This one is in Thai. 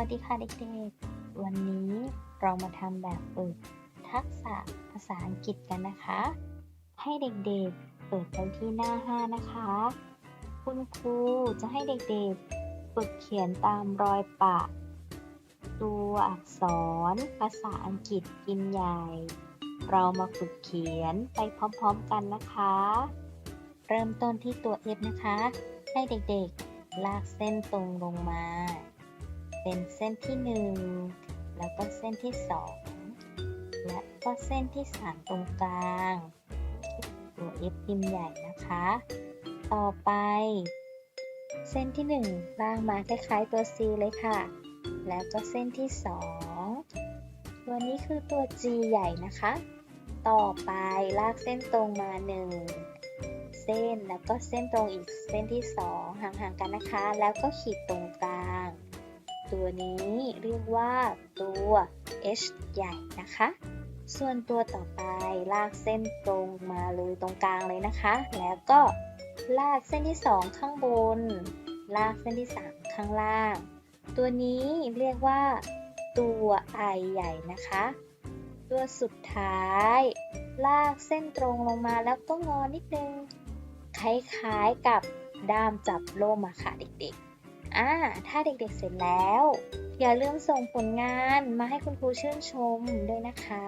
วัสดีค่ะเด็กๆ วันนี้เรามาทำแบบฝึกทักษะภาษาอังกฤษกันนะคะ ให้เด็กๆ เปิดไปที่หน้า 5 นะคะ คุณครูจะให้เด็กๆ ฝึกเขียนตามรอยปะ ตัวอักษรภาษาอังกฤษกินใหญ่ เรามาฝึกเขียนไปพร้อมๆกันนะคะ เริ่มต้นที่ตัว F นะคะ ให้เด็กๆ ลากเส้นตรงลงมา เป็นเส้นที่ 1 แล้วก็เส้นที่ 2 และก็เส้นที่ 3 ตรงกลางตัว F พิมพ์ใหญ่นะคะ ต่อไป เส้นที่ 1 ล่างมาคล้ายๆตัว C เลยค่ะ แล้วก็เส้นที่ 2 ตัวนี้คือตัว G ใหญ่นะคะ ต่อไปลากเส้นตรงมา 1 เส้นแล้วก็เส้นตรงอีกเส้นที่ 2 ห่างๆกันนะคะ แล้วก็ขีดตรงกลาง ตัวนี้เรียกว่าตัว H ใหญ่นะคะ ส่วนตัวต่อไปลากเส้นตรงมาเลยตรงกลางเลยนะคะ แล้วก็ลากเส้นที่ 2 ข้างบน ลากเส้นที่ 3 ข้างล่าง ตัวนี้เรียกว่าตัว I ใหญ่นะคะ ตัวสุดท้าย ลากเส้นตรงลงมาแล้วก็งอนิดนึง คล้ายๆกับด้ามจับโล่มอะค่ะเด็กๆ อ่าถ้าเด็กๆเสร็จแล้ว อย่าลืมส่งผลงานมาให้คุณครูชื่นชมด้วยนะคะ